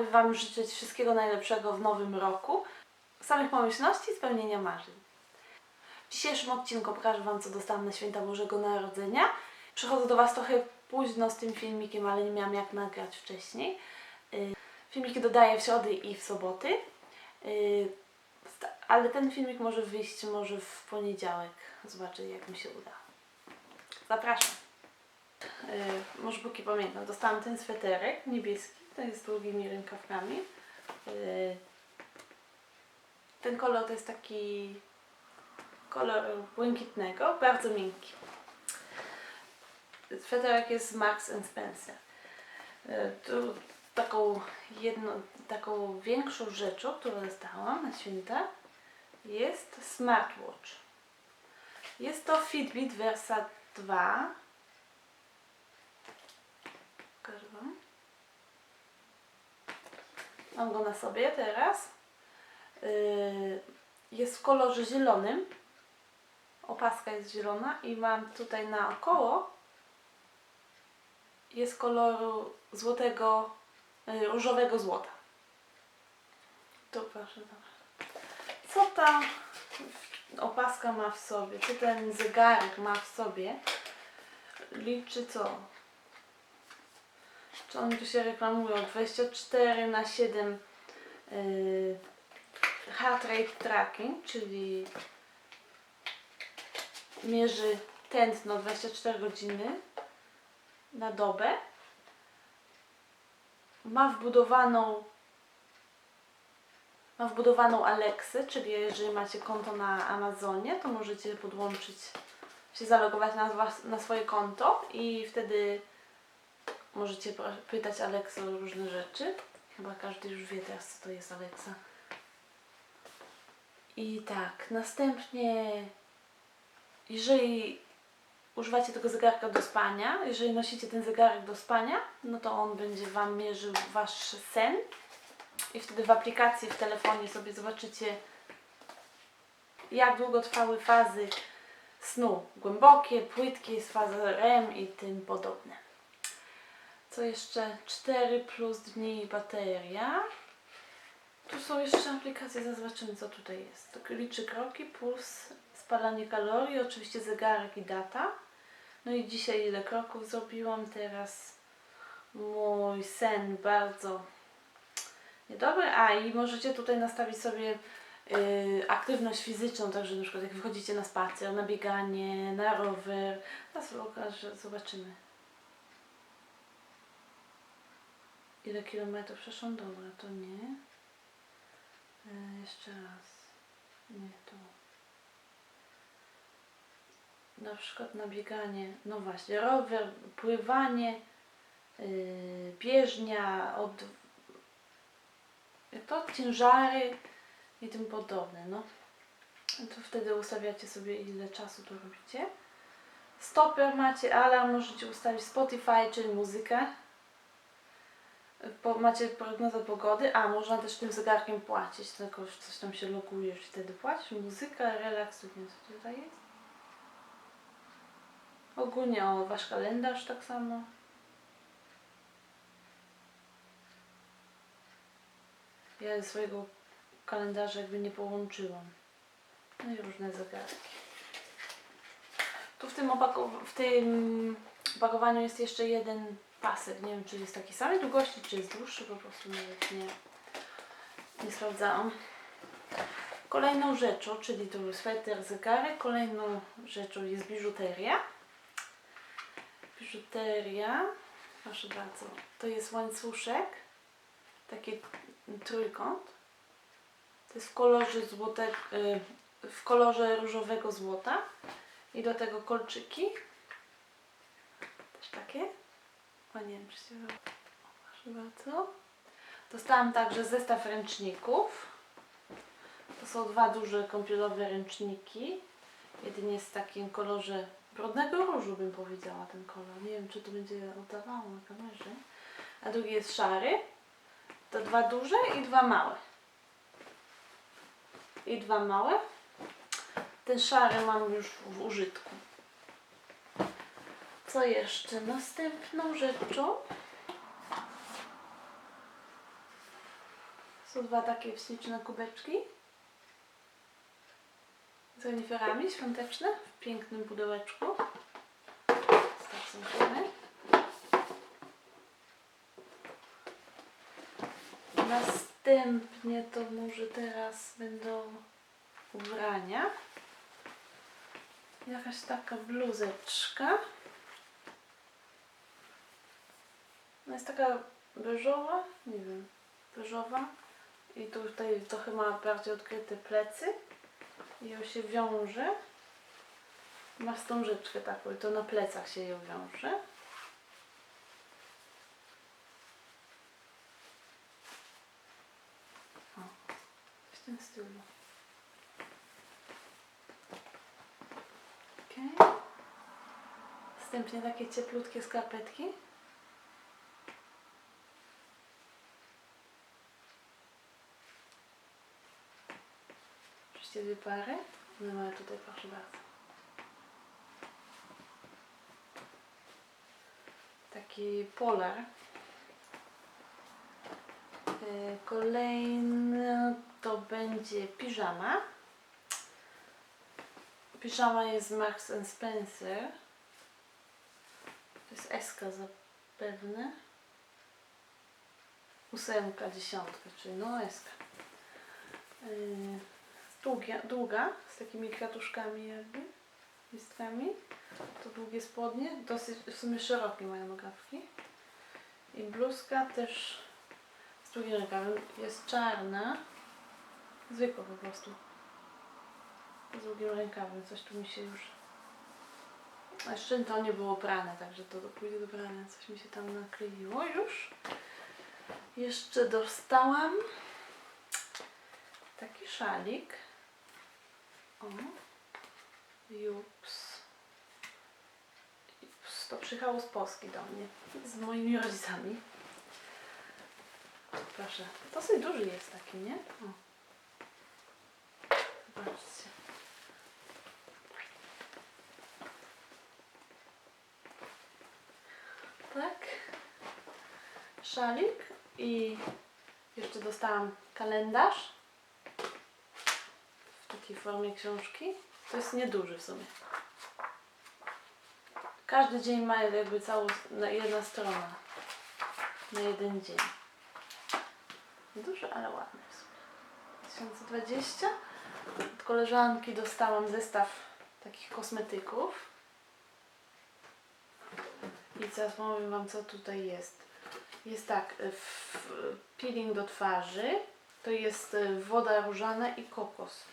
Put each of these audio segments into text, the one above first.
aby Wam życzyć wszystkiego najlepszego w nowym roku, samych pomyślności i spełnienia marzeń. W dzisiejszym odcinku pokażę Wam, co dostałam na święta Bożego Narodzenia. Przychodzę do Was trochę późno z tym filmikiem, ale nie miałam jak nagrać wcześniej. Y, Filmiki dodaję w środy i w soboty. Y, Ale ten filmik może wyjść może w poniedziałek. Zobaczę jak mi się uda. Zapraszam. Y, może póki pamiętam, dostałam ten sweterek niebieski, ten z długimi rękawkami. Y, ten kolor to jest taki kolor błękitnego, bardzo miękki. Sweterek jest z Marks Spencer. Y, Tu taką jedną, taką większą rzeczą, którą dostałam na święta jest smartwatch. Jest to Fitbit Versa 2. Pokażę Wam. Mam go na sobie teraz. Yy, Jest w kolorze zielonym. Opaska jest zielona i mam tutaj naokoło jest koloru złotego, yy, różowego złota. Tu proszę. Co ta opaska ma w sobie? Co ten zegarek ma w sobie? Liczy co? Czy oni tu się reklamują? 24 na 7 yy, heart rate tracking, czyli mierzy tętno 24 godziny na dobę. Ma wbudowaną ma wbudowaną Alexę, czyli jeżeli macie konto na Amazonie, to możecie podłączyć, się zalogować na, na swoje konto i wtedy możecie pytać Alexę o różne rzeczy. Chyba każdy już wie teraz, co to jest Alexa. I tak, następnie, jeżeli używacie tego zegarka do spania, jeżeli nosicie ten zegarek do spania, no to on będzie Wam mierzył Wasz sen i wtedy w aplikacji w telefonie sobie zobaczycie, jak długo trwały fazy snu. Głębokie, płytkie, jest faza REM i tym podobne. Co jeszcze? 4 plus dni bateria. Tu są jeszcze aplikacje, zaraz zobaczymy co tutaj jest. To liczy kroki, puls, spalanie kalorii, oczywiście zegarek i data. No i dzisiaj ile kroków zrobiłam, teraz mój sen bardzo niedobry. A i możecie tutaj nastawić sobie y, aktywność fizyczną, także na przykład jak wychodzicie na spacer, na bieganie, na rower. Pokażę, zobaczymy. Ile kilometrów przeszłam? Dobra, to nie. E, jeszcze raz. Nie, to. Na przykład na bieganie, no właśnie, rower, pływanie, yy, bieżnia, od, to, ciężary i tym podobne, no. To wtedy ustawiacie sobie ile czasu to robicie. Stoper macie, alarm możecie ustawić Spotify, czyli muzykę. Po, macie prognozę pogody, a można też tym zegarkiem płacić, tylko że coś tam się logujesz i wtedy płacisz. Muzyka, relaks, nie co tutaj jest. Ogólnie o wasz kalendarz tak samo. Ja swojego kalendarza jakby nie połączyłam. No i różne zegarki. Tu w tym, w tym opakowaniu jest jeszcze jeden pasek. Nie wiem, czy jest takiej samej długości, czy jest dłuższy, po prostu nawet nie, nie sprawdzałam. Kolejną rzeczą, czyli to był sweter, zegarek, kolejną rzeczą jest biżuteria. Biżuteria, proszę bardzo, to jest łańcuszek, taki trójkąt. To jest w kolorze złote, y, w kolorze różowego złota i do tego kolczyki. Też takie. Nie wiem, czy się Proszę bardzo. Dostałam także zestaw ręczników. To są dwa duże kąpielowe ręczniki. Jeden jest w takim kolorze brodnego różu, bym powiedziała, ten kolor. Nie wiem, czy to będzie oddawało na kamerze. A drugi jest szary. To dwa duże i dwa małe. I dwa małe. Ten szary mam już w użytku. Co jeszcze? Następną rzeczą Są dwa takie śliczne kubeczki. Z reniferami świąteczne w pięknym pudełeczku. Stacjonujemy. Następnie to może teraz będą ubrania. Jakaś taka bluzeczka. No jest taka beżowa, nie wiem, beżowa. I tutaj trochę ma bardziej odkryte plecy. I ją się wiąże. Ma wstążeczkę taką i to na plecach się ją wiąże. O, w tym stylu. Okej. Następnie takie cieplutkie skarpetki. Oczywiście dwie pary. One mamy tutaj, proszę bardzo. Taki polar. E, Kolejny to będzie piżama. Piżama jest Marks and Spencer. To jest SK zapewne. Ósemka, dziesiątka, czyli no SK. Yy, długa, długa, z takimi kwiatuszkami jakby, listkami. To długie spodnie, dosyć w sumie szerokie mają nogawki. I bluzka też z długim rękawem. Jest czarna, zwykła po prostu. Z długim rękawem, coś tu mi się już... A jeszcze to nie było prane, także to pójdzie do prania. Coś mi się tam nakleiło już. Jeszcze dostałam taki szalik. O. Jups. Jups. To przyjechało z Polski do mnie. Z moimi rodzicami. Proszę. Dosyć duży jest taki, nie? O. Zobaczcie. Tak. Szalik i jeszcze dostałam kalendarz formie książki. To jest nieduży w sumie. Każdy dzień ma jakby całą, na jedna strona. Na jeden dzień. Duży, ale ładny w sumie. 2020. Od koleżanki dostałam zestaw takich kosmetyków. I teraz powiem Wam, co tutaj jest. Jest tak, w, peeling do twarzy, to jest y, woda różana i kokos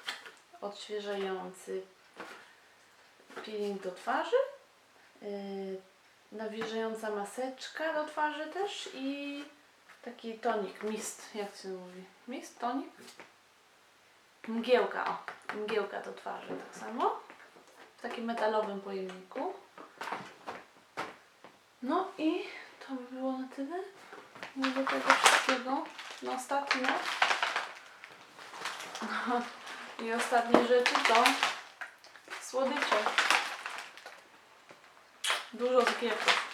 odświeżający peeling do twarzy, yy, nawilżająca maseczka do twarzy też i taki tonik, mist, jak się mówi? Mist, tonik? Mgiełka, o, mgiełka do twarzy tak samo, w takim metalowym pojemniku. No i to by było na tyle. Nie do tego wszystkiego. No ostatnie. No, I ostatnie rzeczy to słodycze. Dużo cukierków.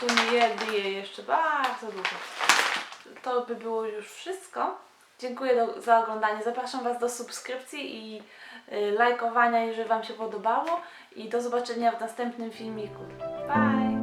Tu nie je jeszcze bardzo dużo. To by było już wszystko. Dziękuję do, za oglądanie. Zapraszam Was do subskrypcji i y, lajkowania, jeżeli Wam się podobało. I do zobaczenia w następnym filmiku. Bye!